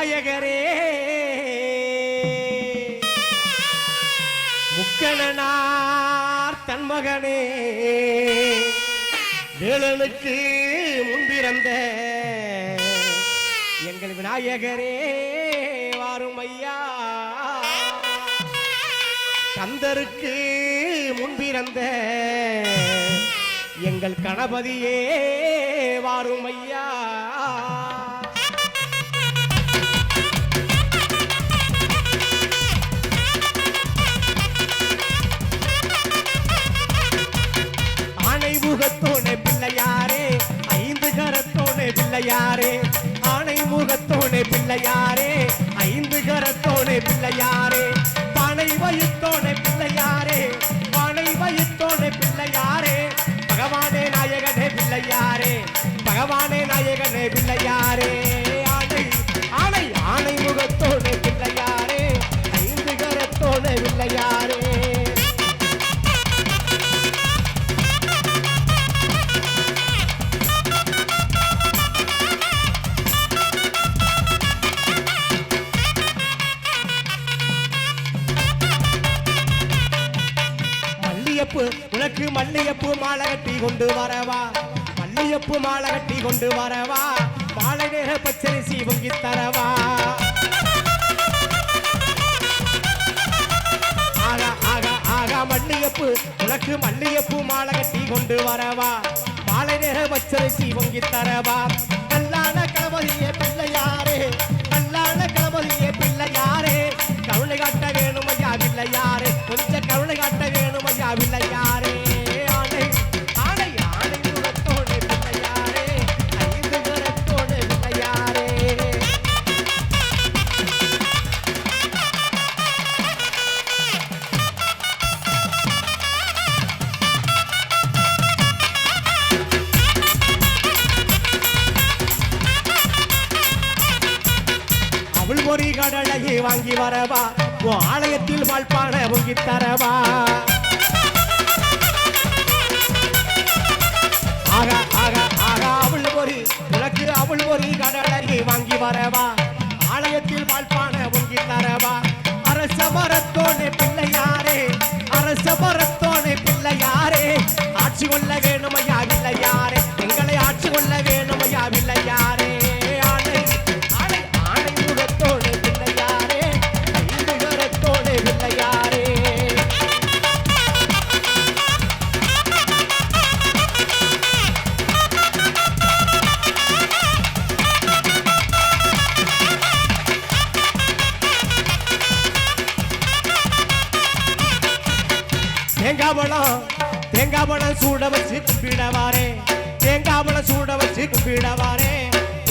நாயகரே. முக்கணனார் தன்மகனே. வேலனுக்கு முன்பிறந்த எங்கள் விநாயகரே வாரும் ஐயா. கந்தருக்கு முன்பிறந்த எங்கள் கணபதியே வாரும் ஐயா. முகத்தோனே பிள்ளையாரே ஐந்து கரத்தோனே பிள்ளையாரே ஆணை முகத்தோனே பிள்ளையாரே ஐந்து கரத்தோனே பிள்ளையாரே பனை வயிற்றோனே பிள்ளையாரே பனை வயிற்றோனே பிள்ளையாரே பகவானே நாயகனே பிள்ளையாரே பகவானே நாயகனே பிள்ளையாரே ஆணை ஆணை ஆணை முகத்தோனே பிள்ளையாரே ஐந்து கரத்தோனே பிள்ளையாரே. மல்லியப்பு மாலை கட்டி கொண்டு வரவா? மாலை நேர பச்சரிசி பொங்கி தரவா? ஆகா ஆகா ஆகா மல்லியப்பு உனக்கு மல்லியப்பு மாலை கட்டி கொண்டு வரவா? மாலை நேர பச்சரிசி பொங்கி தரவா? கல்லான கணபதியே பிள்ளையாரே. தரவா? உன் ஆலயத்தில் வாழ்ப்பான பொங்கி தரவா? ஆகா ஆகா ஆகா அவள் ஒரு உனக்கு அவள் ஒரு கடலறி வாங்கி வரவா? ஆலயத்தில் வாழ்ப்பான பொங்கி தரவா? அரச மரத்தோனே பிள்ளையாரே அரச மரத்தோனே பிள்ளையாரே ஆட்சி கொள்ள வேணுமையா ஐயா பிள்ளையாரே எங்களை ஆட்சி கொள்ள வேணுமையா ஐயா பிள்ளையாரே தேங்காய் பழம் தேங்காய் பழம் சூட வச்சு கும்பிடவாரே. தேங்காய் பழம் சூட வச்சு கும்பிடவாரே.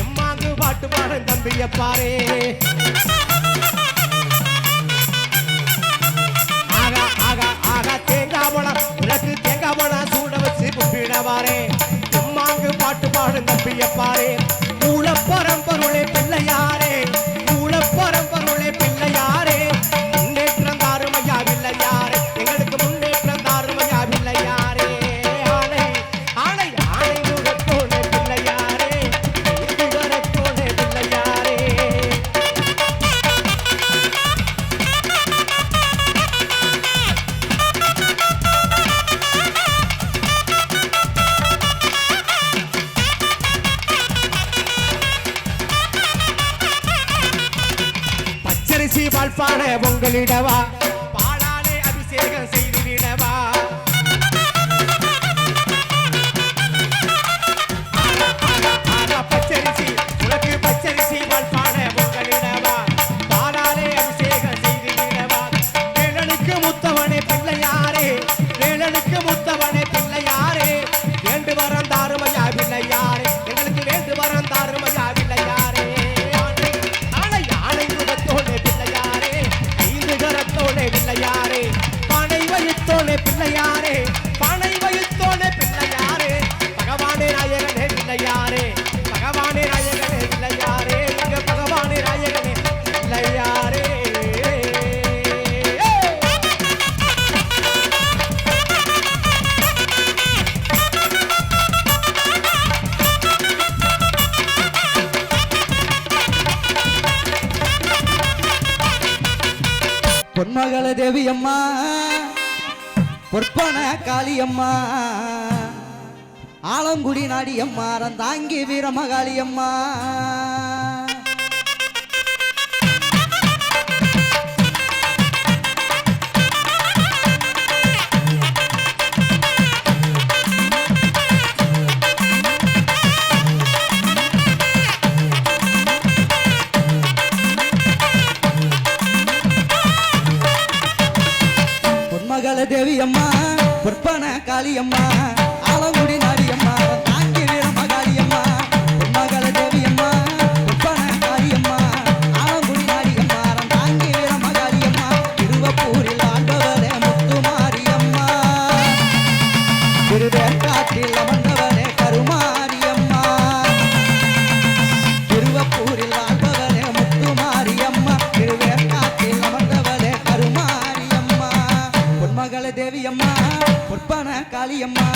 எம்மாந்து பாட்டு பாடம் தம்பியப்பாரே. ஆகா ஆகா ஆகா தேங்காய் பழம் உனக்கு தேங்காய் பழம் சூட வச்சு கும்பிடவாரே. எம்மாங்கு பாட்டு பாடும் தம்பியப்பாரே. மூல பரம்பொருளே பால்பான பொங்கலிடவா? பாலாலே அபிஷேகம் செய்துவிடவா? ஆகா, ஆகா, பச்சரிசி உனக்கு பச்சரிசி பால்பான பொங்கலிடவா? பாலாலே அபிஷேகம் பொற்பால தேவி அம்மா பொற்பான காளியம்மா. ஆலங்குடி நாடியம்மா ரந்தாங்கி வீரமகாளியம்மா. கால தேவி அம்மா பொற்பன காளியம்மா ஆலங்குடி காளியம்மா.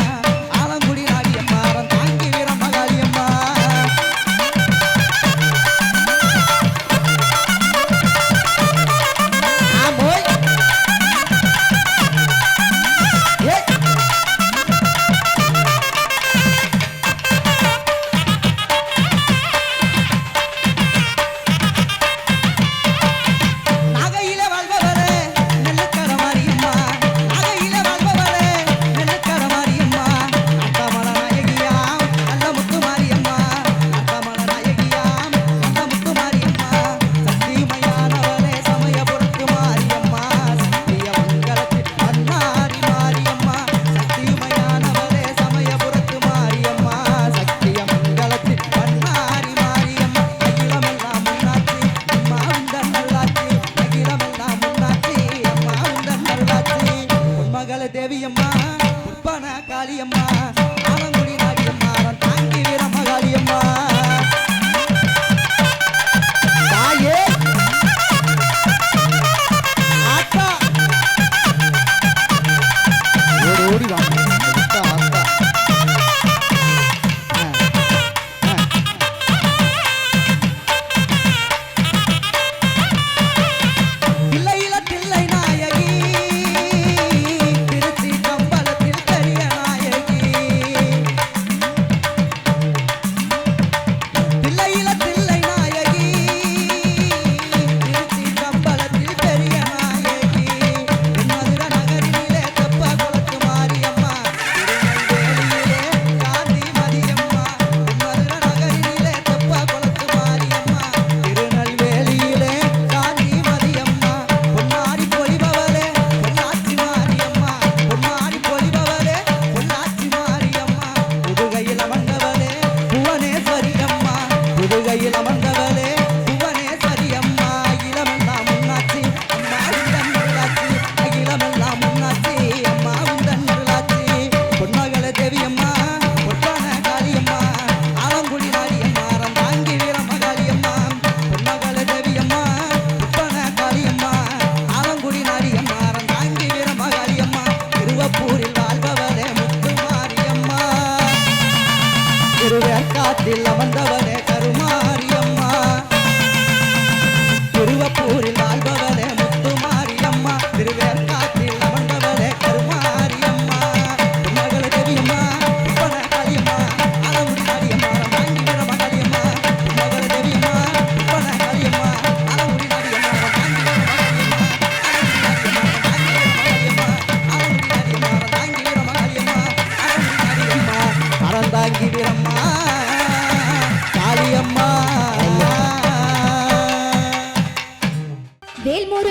Del Moro.